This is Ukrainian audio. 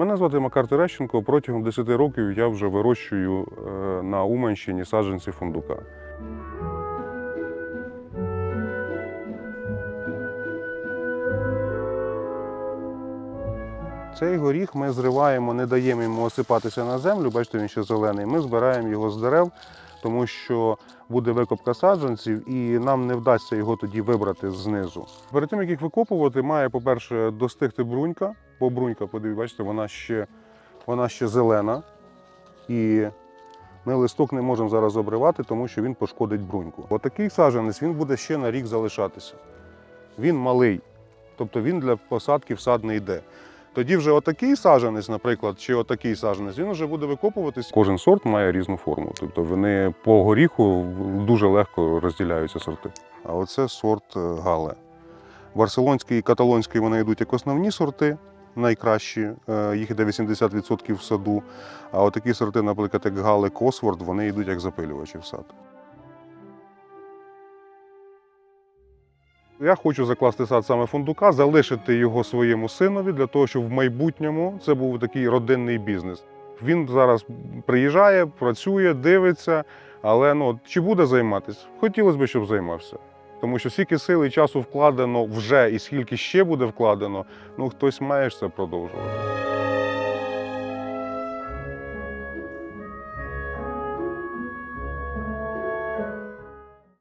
Мене звати Макар Терещенко. Протягом 10 років я вже вирощую е, на Уманщині саджанці фундука. Цей горіх ми зриваємо, не даємо йому осипатися на землю. Бачите, він ще зелений. Ми збираємо його з дерев, тому що буде викопка саджанців, і нам не вдасться його тоді вибрати знизу. Перед тим як їх викопувати, має, по-перше, достигти брунька. Бо брунька, подивіться, бачите, вона ще, вона ще зелена. І ми листок не можемо зараз обривати, тому що він пошкодить бруньку. Отакий саджанець він буде ще на рік залишатися. Він малий, тобто він для посадки в сад не йде. Тоді вже отакий саджанець, наприклад, чи отакий саджанець, він вже буде викопуватись. Кожен сорт має різну форму. Тобто вони по горіху дуже легко розділяються сорти. А оце сорт е, Гале. Барселонський і каталонський вони йдуть як основні сорти, найкращі, е, їх іде 80% в саду. А отакі сорти, наприклад, як Гале Косворд, вони йдуть як запилювачі в сад. Я хочу закласти сад саме фундука, залишити його своєму синові для того, щоб в майбутньому це був такий родинний бізнес. Він зараз приїжджає, працює, дивиться, але ну чи буде займатися? Хотілося б, щоб займався. Тому що скільки сил і часу вкладено вже, і скільки ще буде вкладено, ну хтось має ж це продовжувати.